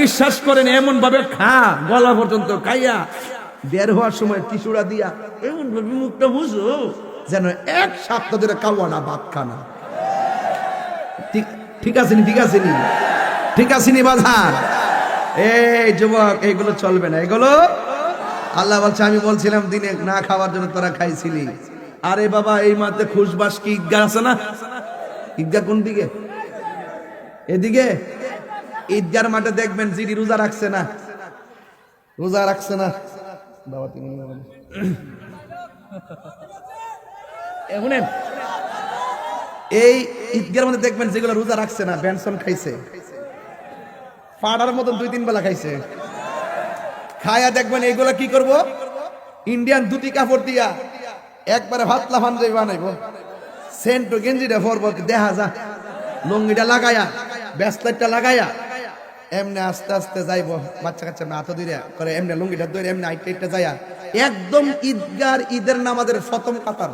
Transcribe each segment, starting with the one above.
বিশ্বাস করেন এমন ভাবে খা, গলা পর্যন্ত খাইয়া। বের হওয়ার সময় টিসুড়া দিয়া এমন ভাবে মুখটা বুঝো, যেন এক সপ্তাহ ধরে খাওয়া না, ভাত খানা ঠিক আছে নি, ঠিক আছে নি? ঠিক আছে নি বাজার? এই যুবক এগুলো চলবে না। এগুলো আল্লাহ বলছে, আমি বলছিলাম দিনে না খাওয়ার জন্য তোরা খাইছিলি। আরে বাবা, এই মাত্রে খুশবাস কি ঈদগাহ আছে না? ঈদগাহ কোন দিকে? এদিকে? ঈদগার মাঠে দেখবেন জিডি রোজা রাখছে না। রোজা রাখছে না। বাবা বলেন। শুনেন। এই ঈদগার মধ্যে দেখবেন যেগুলো রোজা রাখছে না বেনসন খাইছে। পাড়ার মতন দুই, তিন বেলা খাইছে। খায়া দেখবেন এইগুলা কি করব? ইন্ডিয়ান দুটি কাপড় দিয়া একবারে ভাতলা ফান্ডাই বানাইবো। সেন্ট গেঞ্জিটা পরব, দেখা যা লুঙ্গিটা লাগায়া ব্যাসলাইটটা লাগায়া, এমনি আস্তে আস্তে যাইবো। বাচ্চা কাচ্চা হাতে ধরে করে এমনি লুঙ্গিটা ধরে এমনি আইটা আইটা যায়া একদম ঈদগার ঈদের নামাজের প্রথম কাতার।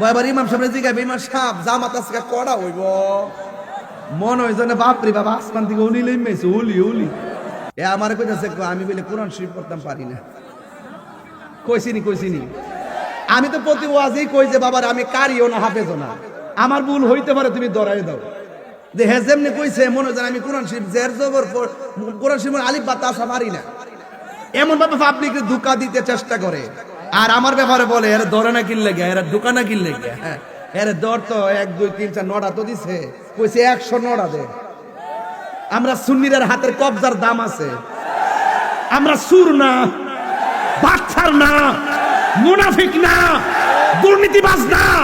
বয়বার ইমাম সামনে জিগাবে ইমাম সাহেব, জামাত আজকে কড়া হইব। মনে হয় যেন বাপরে বাবা আসমান থেকে উলি লইমেছে উলি উলি। এ আমার কইতাছে আমি বলে কোরআন শরীফ পড়তাম পারি না। কইছিনি কইছিনি। আমি তো প্রতি ওয়াজেই কই যে, বাবার, আমি কারিও না, হাফেজও না। আমার ভুল হইতে পারে, তুমি দরাই দাও। যে হে যেমনি কইছে, মনে হয় আমি কোরআন শরীফ জের জবর কোরআন শরীফ আলিফ বাতা আসা পারি না। এমন ভাবে পাবলিককে ধোকা দিতে চেষ্টা করে। আর আমার ব্যাপারে বলে, এরা ধরে না কিনলে গে এরা দোকান না কিনলে গে হ্যাঁ এরা দর তো, এক, দুই, তিন, চার, নটা তো দিছে। কইছে, একশো নটা দে। আমরা সুন্নিদের হাতের কবজার দাম আছে। আমরা সুর না, বাচ্চার না। মুনাফিক না দুর্নীতিবাজ না।